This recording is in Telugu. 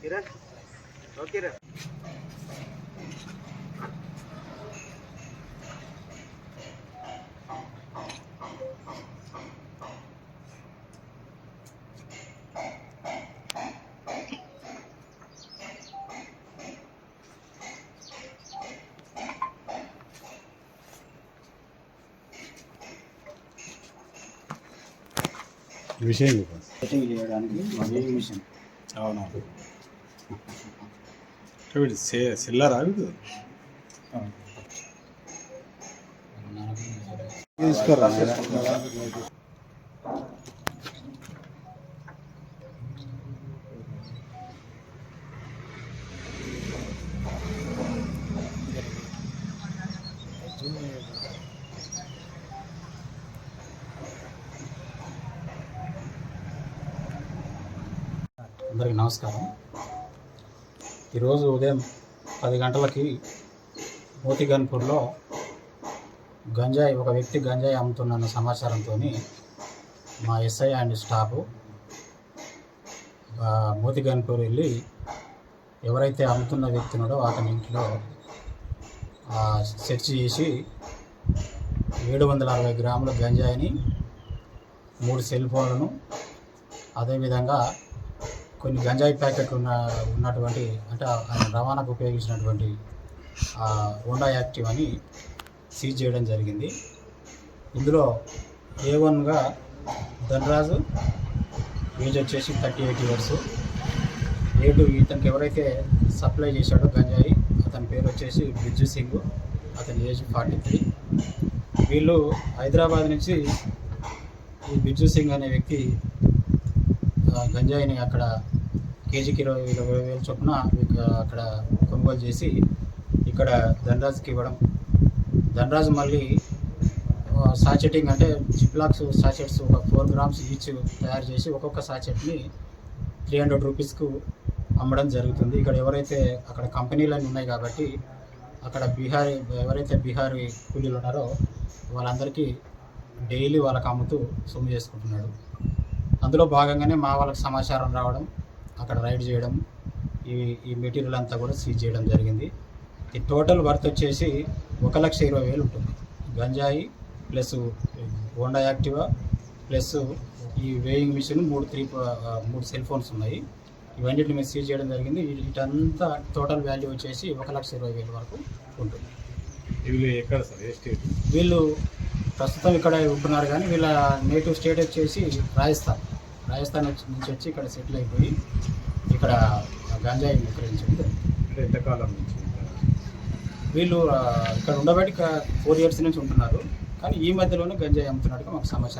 కిరణ్ ఓ కిరణ్ విషయం సెట్టింగ్ చేయడానికి వేయింగ్ మిషన్ అవునవును వీడు సిల్లరా వీడు? తీసుకోరా. అందరికీ నమస్కారం. ఈరోజు ఉదయం పది గంటలకి మోతిగన్పూర్లో గంజాయి ఒక వ్యక్తి గంజాయి అమ్ముతున్న సమాచారంతో మా ఎస్ఐ అండ్ స్టాఫ్ మోతిగన్పూర్ వెళ్ళి ఎవరైతే అమ్ముతున్న వ్యక్తి ఉన్నాడో అతని ఇంట్లో సెర్చ్ చేసి ఏడు వందల అరవై గ్రాముల గంజాయిని మూడు సెల్ ఫోన్లను అదేవిధంగా కొన్ని గంజాయి ప్యాకెట్ ఉన్న ఉన్నటువంటి అంటే ఆయన రవాణాకు ఉపయోగించినటువంటి హోండా యాక్టివ్ అని సీజ్ చేయడం జరిగింది. ఇందులో ఏ వన్గా ధనరాజు ఏజ్ వచ్చేసి థర్టీ ఎయిట్ ఇయర్స్. ఏడు ఇతనికి ఎవరైతే సప్లై చేశాడో గంజాయి అతని పేరు వచ్చేసి బిర్జు సింగ్ అతని ఏజ్ ఫార్టీ త్రీ. వీళ్ళు హైదరాబాద్ నుంచి ఈ బిర్జు సింగ్ అనే వ్యక్తి గంజాయిని అక్కడ కేజీకి ఇరవై ఇరవై వేలు చొప్పున అక్కడ కొనుగోలు చేసి ఇక్కడ ధనరాజుకి ఇవ్వడం. ధనరాజు మళ్ళీ సాచెటింగ్ అంటే జిప్లాక్స్ సాచెట్స్ ఒక ఫోర్ గ్రామ్స్ ఈచ్ తయారు చేసి ఒక్కొక్క సాచెట్ని త్రీ హండ్రెడ్ రూపీస్కు అమ్మడం జరుగుతుంది. ఇక్కడ ఎవరైతే అక్కడ కంపెనీలన్నీ ఉన్నాయి కాబట్టి అక్కడ బీహారీ ఎవరైతే బీహారీ కూలీలు ఉన్నారో వాళ్ళందరికీ డైలీ వాళ్ళకి అమ్ముతూ సొమ్ము చేసుకుంటున్నాడు. అందులో భాగంగానే మా వాళ్ళకి సమాచారం రావడం అక్కడ రైడ్ చేయడం ఈ ఈ మెటీరియల్ అంతా కూడా సీజ్ చేయడం జరిగింది. ఈ టోటల్ వర్త్ వచ్చేసి ఒక లక్ష ఇరవై వేలు ఉంటుంది. గంజాయి ప్లస్ హోండా యాక్టివా ప్లస్ ఈ వేయింగ్ మిషన్ మూడు త్రీ మూడు సెల్ ఫోన్స్ ఉన్నాయి. ఇవన్నిటిని మేము సీజ్ చేయడం జరిగింది. వీటంతా టోటల్ వాల్యూ వచ్చేసి ఒక లక్ష ఇరవై వేల వరకు ఉంటుంది. వీళ్ళు ఎక్కడ సార్? ఏ స్టేట్? వీళ్ళు ప్రస్తుతం ఇక్కడ ఉంటున్నారు కానీ వీళ్ళ నేటివ్ స్టేట్ వచ్చేసి రాజస్థాన్. రాజస్థాన్ నుంచి వచ్చి ఇక్కడ సెటిల్ అయిపోయి ఇక్కడ గంజాయి విక్రయించడం. అంటే ఎంతకాలం నుంచి వీళ్ళు ఇక్కడ ఉండబట్టి ఫోర్ ఇయర్స్ నుంచి ఉంటున్నారు. కానీ ఈ మధ్యలోనే గంజాయి అమ్ముతున్నట్టుగా మాకు సమాచారం.